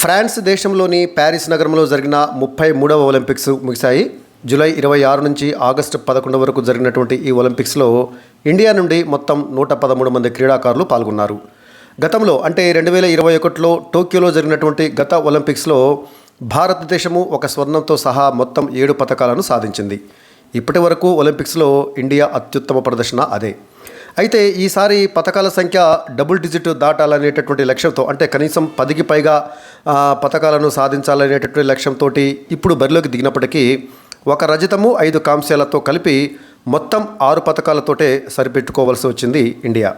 France దేశంలోని Paris నగరంలో జరిగిన ముప్పై మూడవ ఒలింపిక్స్ ముగిశాయి. జూలై ఇరవై ఆరు నుంచి ఆగస్టు పదకొండు వరకు జరిగినటువంటి ఈ ఒలింపిక్స్లో ఇండియా నుండి మొత్తం నూట పదమూడు మంది క్రీడాకారులు పాల్గొన్నారు. గతంలో అంటే రెండు వేల ఇరవై ఒకటిలో టోక్యోలో జరిగినటువంటి గత ఒలింపిక్స్లో భారతదేశము ఒక స్వర్ణంతో సహా మొత్తం ఏడు పథకాలను సాధించింది. ఇప్పటి వరకు ఒలింపిక్స్లో ఇండియా అత్యుత్తమ ప్రదర్శన అదే. అయితే ఈసారి పథకాల సంఖ్య డబుల్ డిజిట్ దాటాలనేటటువంటి లక్ష్యంతో అంటే కనీసం పదికి పైగా పథకాలను సాధించాలనేటటువంటి లక్ష్యంతో ఇప్పుడు బరిలోకి దిగినప్పటికీ ఒక రజతము ఐదు కాంస్యాలతో కలిపి మొత్తం ఆరు పథకాలతోటే సరిపెట్టుకోవాల్సి వచ్చింది ఇండియా.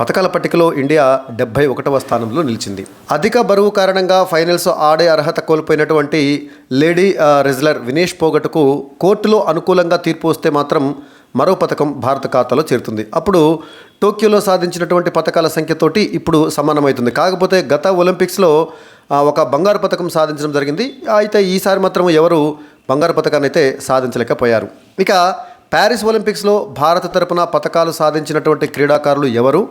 పథకాల పట్టికలో ఇండియా డెబ్బై ఒకటవ స్థానంలో నిలిచింది. అధిక బరువు కారణంగా ఫైనల్స్ ఆడే అర్హత కోల్పోయినటువంటి లేడీ రెజ్లర్ వినేష్ పోగట్కు కోర్టులో అనుకూలంగా తీర్పు వస్తే మాత్రం మరో పథకం భారత ఖాతాలో చేరుతుంది. అప్పుడు టోక్యోలో సాధించినటువంటి పథకాల సంఖ్యతోటి ఇప్పుడు సమానమవుతుంది. కాకపోతే గత ఒలింపిక్స్లో ఒక బంగారు పథకం సాధించడం జరిగింది. అయితే ఈసారి మాత్రం ఎవరు బంగారు పథకాన్ని అయితే సాధించలేకపోయారు. ఇక ప్యారిస్ ఒలింపిక్స్లో భారత తరపున పథకాలు సాధించినటువంటి క్రీడాకారులు ఎవరు?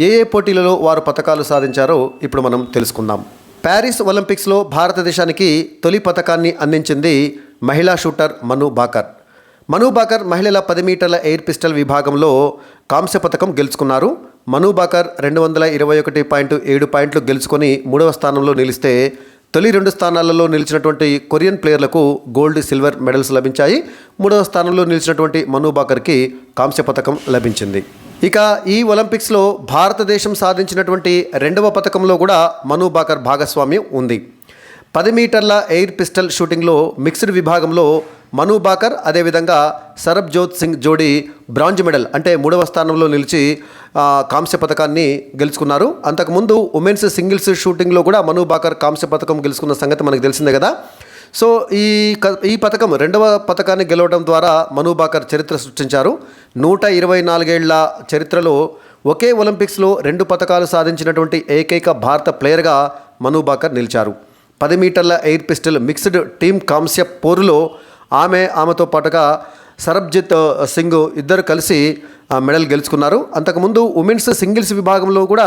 ఏ ఏ పోటీలలో వారు పథకాలు సాధించారో ఇప్పుడు మనం తెలుసుకుందాం. ప్యారిస్ ఒలింపిక్స్లో భారతదేశానికి తొలి పథకాన్ని అందించింది మహిళా షూటర్ మను బాకర్. మనుబాకర్ మహిళల పది మీటర్ల ఎయిర్ పిస్టల్ విభాగంలో కాంస్య పథకం గెలుచుకున్నారు. మనుబాకర్ రెండు వందల ఇరవై ఒకటి పాయింట్ ఏడు పాయింట్లు గెలుచుకొని మూడవ స్థానంలో నిలిస్తే తొలి రెండు స్థానాలలో నిలిచినటువంటి కొరియన్ ప్లేయర్లకు గోల్డ్ సిల్వర్ మెడల్స్ లభించాయి. మూడవ స్థానంలో నిలిచినటువంటి మనుబాకర్కి కాంస్య పథకం లభించింది. ఇక ఈ ఒలింపిక్స్లో భారతదేశం సాధించినటువంటి రెండవ పథకంలో కూడా మనుబాకర్ భాగస్వామ్యం ఉంది. పది మీటర్ల ఎయిర్ పిస్టల్ షూటింగ్లో మిక్స్డ్ విభాగంలో మను బాకర్ అదేవిధంగా సరబ్జోత్ సింగ్ జోడీ బ్రాంజ్ మెడల్ అంటే మూడవ స్థానంలో నిలిచి కాంస్య పథకాన్ని గెలుచుకున్నారు. అంతకుముందు ఉమెన్స్ సింగిల్స్ షూటింగ్లో కూడా మను బాకర్ కాంస్య పథకం గెలుచుకున్న సంగతి మనకు తెలిసిందే కదా. సో ఈ క- ఈ పథకం రెండవ పథకాన్ని గెలవడం ద్వారా మను బాకర్ చరిత్ర సృష్టించారు. నూట ఇరవై నాలుగేళ్ళ చరిత్రలో ఒకే ఒలింపిక్స్లో రెండు పథకాలు సాధించినటువంటి ఏకైక భారత ప్లేయర్గా మను బాకర్ నిలిచారు. పది మీటర్ల ఎయిర్ పిస్టల్ మిక్స్డ్ టీమ్ కాంస్య పోరులో ఆమె ఆమెతో పాటుగా సరబ్జిత్ సింగ్ ఇద్దరు కలిసి ఆ, మెడల్ గెలుచుకున్నారు. అంతకుముందు ఉమెన్స్ సింగిల్స్ విభాగంలో కూడా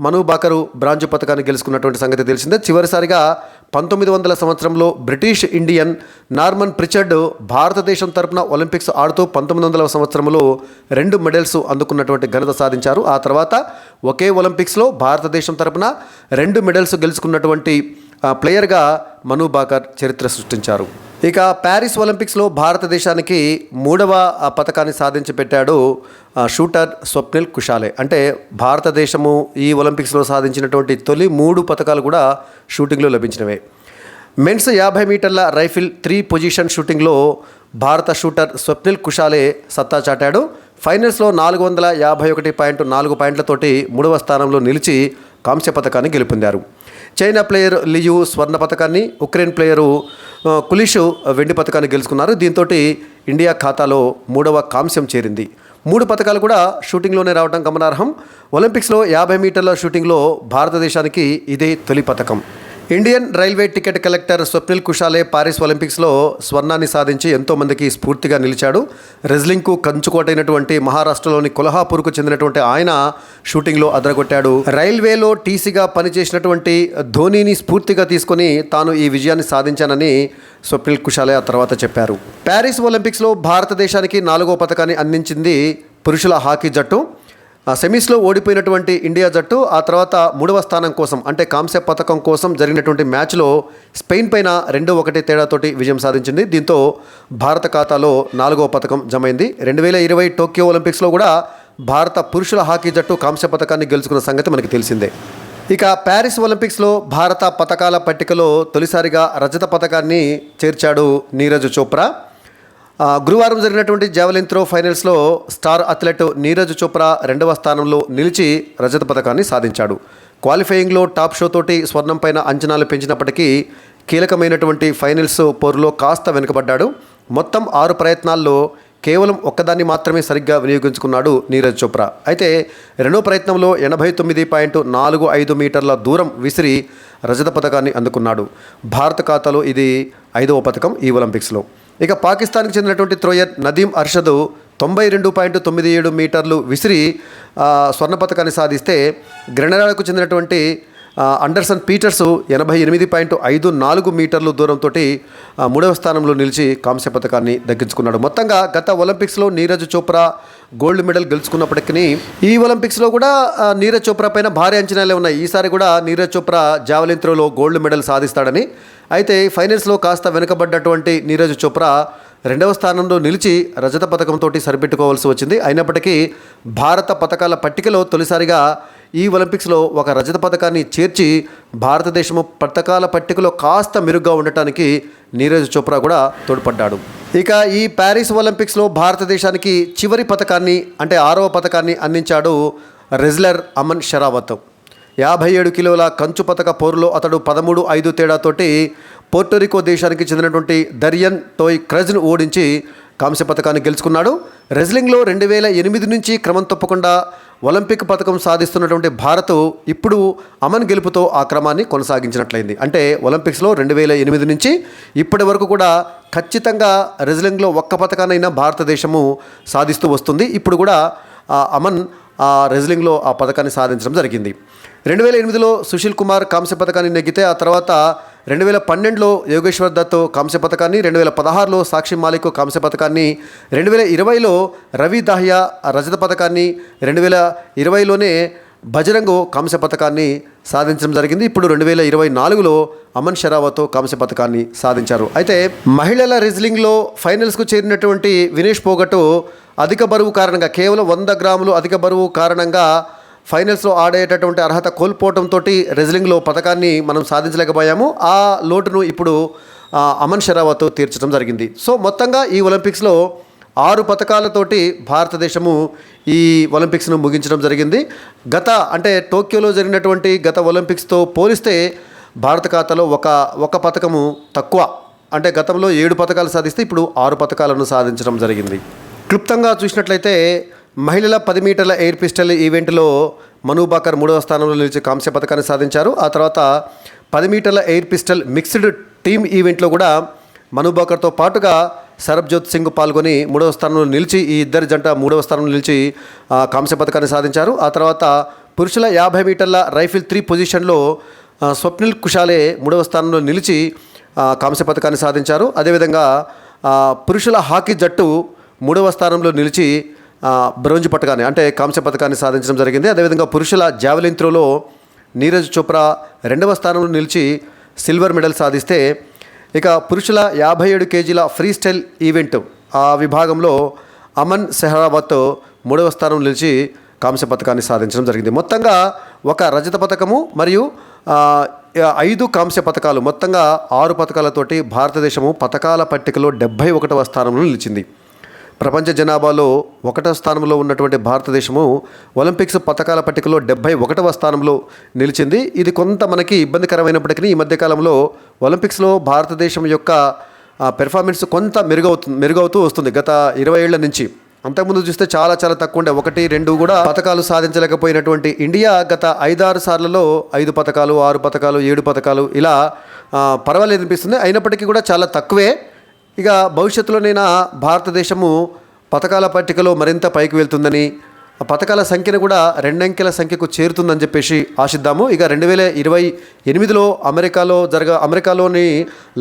మను బాకరు బ్రాంజ్ పథకాన్ని గెలుచుకున్నటువంటి సంగతి తెలిసిందే. చివరిసారిగా పంతొమ్మిది వందల సంవత్సరంలో బ్రిటిష్ ఇండియన్ నార్మన్ ప్రిచర్డ్ భారతదేశం తరపున ఒలింపిక్స్ ఆడుతూ పంతొమ్మిది వందల సంవత్సరంలో రెండు మెడల్స్ అందుకున్నటువంటి ఘనత సాధించారు. ఆ తర్వాత ఒకే ఒలింపిక్స్లో భారతదేశం తరపున రెండు మెడల్స్ గెలుచుకున్నటువంటి ప్లేయర్గా మను బాకర్ చరిత్ర సృష్టించారు. ఇక ప్యారిస్ ఒలింపిక్స్లో భారతదేశానికి మూడవ పథకాన్ని సాధించి పెట్టాడు షూటర్ స్వప్నిల్ కుషాలే. అంటే భారతదేశము ఈ ఒలింపిక్స్లో సాధించినటువంటి తొలి మూడు పథకాలు కూడా షూటింగ్లో లభించినవే. మెన్స్ యాభై మీటర్ల రైఫిల్ త్రీ పొజిషన్ షూటింగ్లో భారత షూటర్ స్వప్నిల్ కుషాలే సత్తా చాటాడు. ఫైనల్స్లో నాలుగు వందల యాభై ఒకటి పాయింట్ నాలుగు పాయింట్లతోటి మూడవ స్థానంలో నిలిచి కాంస్య పథకాన్ని గెలుపొందారు. చైనా ప్లేయర్ లియు స్వర్ణ పథకాన్ని ఉక్రెయిన్ ప్లేయరు కులీషు వెండి పథకాన్ని గెలుచుకున్నారు. దీంతో ఇండియా ఖాతాలో మూడవ కాంస్యం చేరింది. మూడు పథకాలు కూడా షూటింగ్లోనే రావడం గమనార్హం. ఒలింపిక్స్లో యాభై మీటర్ల షూటింగ్లో భారతదేశానికి ఇదే తొలి పథకం Indian railway ticket collector Swapnil Kusale Paris ఒలింపిక్స్లో స్వర్ణాన్ని సాధించి ఎంతోమందికి స్ఫూర్తిగా నిలిచాడు. రెజ్లింగ్కు కంచుకోటైనటువంటి మహారాష్ట్రలోని కొల్హాపూర్కు చెందినటువంటి ఆయన షూటింగ్లో అదరగొట్టాడు. రైల్వేలో టీసీగా పనిచేసినటువంటి ధోనీని స్ఫూర్తిగా తీసుకొని తాను ఈ విజయాన్ని సాధించానని స్వప్నిల్ కుషాలే ఆ తర్వాత చెప్పారు. ప్యారిస్ ఒలింపిక్స్లో భారతదేశానికి నాలుగో పథకాన్ని అందించింది పురుషుల హాకీ జట్టు. సెమీస్లో ఓడిపోయినటువంటి ఇండియా జట్టు ఆ తర్వాత మూడవ స్థానం కోసం అంటే కాంస్య పథకం కోసం జరిగినటువంటి మ్యాచ్లో స్పెయిన్ పైన రెండు ఒకటి తేడాతోటి విజయం సాధించింది. దీంతో భారత ఖాతాలో నాలుగవ పథకం జమైంది. రెండు వేల ఇరవై టోక్యో ఒలింపిక్స్లో కూడా భారత పురుషుల హాకీ జట్టు కాంస్య పథకాన్ని గెలుచుకున్న సంగతి మనకి తెలిసిందే. ఇక ప్యారిస్ ఒలింపిక్స్లో భారత పథకాల పట్టికలో తొలిసారిగా రజత పథకాన్ని చేర్చాడు నీరజ్ చోప్రా. గురువారం జరిగినటువంటి జావెలిన్ త్రో ఫైనల్స్లో స్టార్ అథ్లెట్ నీరజ్ చోప్రా రెండవ స్థానంలో నిలిచి రజత పథకాన్ని సాధించాడు. క్వాలిఫైయింగ్లో టాప్ షో తోటి స్వర్ణం పైన అంచనాలు పెంచినప్పటికీ కీలకమైనటువంటి ఫైనల్స్ పోరులో కాస్త వెనుకబడ్డాడు. మొత్తం ఆరు ప్రయత్నాల్లో కేవలం ఒక్కదాన్ని మాత్రమే సరిగ్గా వినియోగించుకున్నాడు నీరజ్ చోప్రా. అయితే రెండో ప్రయత్నంలో ఎనభై తొమ్మిది పాయింట్ నాలుగు ఐదు మీటర్ల దూరం విసిరి రజత పథకాన్ని అందుకున్నాడు. భారత ఖాతాలో ఇది ఐదవ పథకం ఈ ఒలింపిక్స్లో. ఇక పాకిస్తాన్కి చెందినటువంటి త్రోయర్ నదీం అర్షద్ తొంభై రెండు పాయింట్ తొమ్మిది ఏడు మీటర్లు విసిరి స్వర్ణ పథకాన్ని సాధిస్తే గ్రెనడాకు చెందినటువంటి అండర్సన్ పీటర్స్ ఎనభై ఎనిమిది పాయింట్ ఐదు నాలుగు మీటర్లు దూరంతో మూడవ స్థానంలో నిలిచి కాంస్య పథకాన్ని దక్కించుకున్నాడు. మొత్తంగా గత ఒలింపిక్స్లో నీరజ్ చోప్రా గోల్డ్ మెడల్ గెలుచుకున్నప్పటికీ ఈ ఒలింపిక్స్లో కూడా నీరజ్ చోప్రా పైన భారీ అంచనాలే ఉన్నాయి. ఈసారి కూడా నీరజ్ చోప్రా జావలిన్ త్రోలో గోల్డ్ మెడల్ సాధిస్తాడని అయితే ఫైనల్స్లో కాస్త వెనుకబడ్డటువంటి నీరజ్ చోప్రా రెండవ స్థానంలో నిలిచి రజత పథకంతో సరిపెట్టుకోవాల్సి వచ్చింది. అయినప్పటికీ భారత పథకాల పట్టికలో తొలిసారిగా ఈ ఒలింపిక్స్లో ఒక రజత పథకాన్ని చేర్చి భారతదేశము పథకాల పట్టికలో కాస్త మెరుగ్గా ఉండటానికి నీరజ్ చోప్రా కూడా తోడ్పడ్డాడు. ఇక ఈ ప్యారిస్ ఒలింపిక్స్లో భారతదేశానికి చివరి పథకాన్ని అంటే ఆరవ పథకాన్ని అందించాడు రెజ్లర్ అమన్ షరావత్. యాభై ఏడు కిలోల కంచు పతక పోరులో అతడు పదమూడు ఐదు తేడాతోటి పోర్టోరికో దేశానికి చెందినటువంటి దరియన్ టోయ్ క్రజ్ను ఓడించి కాంస్య పథకాన్ని గెలుచుకున్నాడు. రెజ్లింగ్లో రెండు వేల ఎనిమిది నుంచి క్రమం తప్పకుండా ఒలింపిక్ పథకం సాధిస్తున్నటువంటి భారత్ ఇప్పుడు అమన్ గెలుపుతో ఆ క్రమాన్ని కొనసాగించినట్లయింది. అంటే ఒలింపిక్స్లో రెండు వేల ఎనిమిది నుంచి ఇప్పటి వరకు కూడా ఖచ్చితంగా రెజ్లింగ్లో ఒక్క పథకానైనా భారతదేశము సాధిస్తూ వస్తుంది. ఇప్పుడు కూడా అమన్ ఆ రెజ్లింగ్లో ఆ పథకాన్ని సాధించడం జరిగింది. రెండు వేల ఎనిమిదిలో సుశీల్ కుమార్ కాంస్య పథకాన్ని నెగ్గితే ఆ తర్వాత రెండు వేల పన్నెండులో యోగేశ్వర్ దత్ కాంస్య పథకాన్ని రెండు వేల పదహారులో సాక్షి మాలిక్ కాంస్య పథకాన్ని రెండు వేల ఇరవైలో రవి దాహియా రజత పథకాన్ని రెండు వేల ఇరవైలోనే బజరంగు కాంస్య పథకాన్ని సాధించడం జరిగింది. ఇప్పుడు రెండు వేల ఇరవై నాలుగులో అమన్ షరావత్ కాంస్య పథకాన్ని సాధించారు. అయితే మహిళల రెజ్లింగ్లో ఫైనల్స్కు చేరినటువంటి వినేష్ పోగటు అధిక బరువు కారణంగా కేవలం వంద గ్రాములు అధిక బరువు కారణంగా ఫైనల్స్లో ఆడేటటువంటి అర్హత కోల్పోవడంతో రెజ్లింగ్లో పథకాన్ని మనం సాధించలేకపోయాము. ఆ లోటును ఇప్పుడు అమన్ షరావత్ తీర్చడం జరిగింది. సో మొత్తంగా ఈ ఒలింపిక్స్లో ఆరు పథకాలతోటి భారతదేశము ఈ ఒలింపిక్స్ను ముగించడం జరిగింది. గత అంటే టోక్యోలో జరిగినటువంటి గత ఒలింపిక్స్తో పోలిస్తే భారత ఖాతాలో ఒక ఒక పథకము తక్కువ. అంటే గతంలో ఏడు పథకాలు సాధిస్తే ఇప్పుడు ఆరు పథకాలను సాధించడం జరిగింది. క్లుప్తంగా చూసినట్లయితే మహిళల పది మీటర్ల ఎయిర్ పిస్టల్ ఈవెంట్లో మనుబాకర్ మూడవ స్థానంలో నిలిచి కాంస్య పథకాన్ని సాధించారు. ఆ తర్వాత పది మీటర్ల ఎయిర్ పిస్టల్ మిక్స్డ్ టీమ్ ఈవెంట్లో కూడా మనుబాకర్తో పాటుగా సరబ్జోత్ సింగ్ పాల్గొని మూడవ స్థానంలో నిలిచి ఈ ఇద్దరి జంట మూడవ స్థానంలో నిలిచి కాంస్య పథకాన్ని సాధించారు. ఆ తర్వాత పురుషుల యాభై మీటర్ల రైఫిల్ త్రీ పొజిషన్లో స్వప్నిల్ కుషాలే మూడవ స్థానంలో నిలిచి కాంస్య పథకాన్ని సాధించారు. అదేవిధంగా పురుషుల హాకీ జట్టు మూడవ స్థానంలో నిలిచి బ్రోంజ్ పథకాన్ని అంటే కాంస్య పథకాన్ని సాధించడం జరిగింది. అదేవిధంగా పురుషుల జావెలిన్ త్రోలో నీరజ్ చోప్రా రెండవ స్థానంలో నిలిచి సిల్వర్ మెడల్ సాధిస్తే ఇక పురుషుల యాభై ఏడు కేజీల ఫ్రీ స్టైల్ ఈవెంట్ ఆ విభాగంలో అమన్ సెహరావత్ మూడవ స్థానం నిలిచి కాంస్య పథకాన్ని సాధించడం జరిగింది. మొత్తంగా ఒక రజత పథకము మరియు ఐదు కాంస్య పథకాలు మొత్తంగా ఆరు పథకాలతోటి భారతదేశము పథకాల పట్టికలో డెబ్భై ఒకటవ స్థానంలో నిలిచింది. ప్రపంచ జనాభాలో ఒకటో స్థానంలో ఉన్నటువంటి భారతదేశము ఒలింపిక్స్ పథకాల పట్టికలో డెబ్బై ఒకటవ స్థానంలో నిలిచింది. ఇది కొంత మనకి ఇబ్బందికరమైనప్పటికీ ఈ మధ్యకాలంలో ఒలింపిక్స్లో భారతదేశం యొక్క పెర్ఫార్మెన్స్ కొంత మెరుగవుతుంది మెరుగవుతూ వస్తుంది. గత ఇరవై ఏళ్ళ నుంచి. అంతకుముందు చూస్తే చాలా చాలా తక్కువ ఉండే. ఒకటి రెండు కూడా పథకాలు సాధించలేకపోయినటువంటి ఇండియా గత ఐదారు సార్లలో ఐదు పథకాలు ఆరు పథకాలు ఏడు పథకాలు ఇలా పర్వాలేదు అనిపిస్తుంది అయినప్పటికీ కూడా చాలా తక్కువే. ఇక భవిష్యత్తులోనైనా భారతదేశము పథకాల పట్టికలో మరింత పైకి వెళ్తుందని పథకాల సంఖ్యను కూడా రెండంకెల సంఖ్యకు చేరుతుందని చెప్పేసి ఆశిద్దాము. ఇక రెండు వేల ఇరవై ఎనిమిదిలో అమెరికాలో జరగ అమెరికాలోని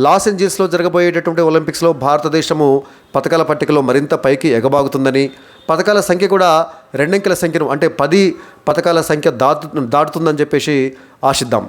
లాస్ ఏంజల్స్లో జరగబోయేటటువంటి ఒలింపిక్స్లో భారతదేశము పథకాల పట్టికలో మరింత పైకి ఎగబాగుతుందని పథకాల సంఖ్య కూడా రెండంకెల సంఖ్యను అంటే పది పథకాల సంఖ్య దాటు దాటుతుందని చెప్పేసి ఆశిద్దాం.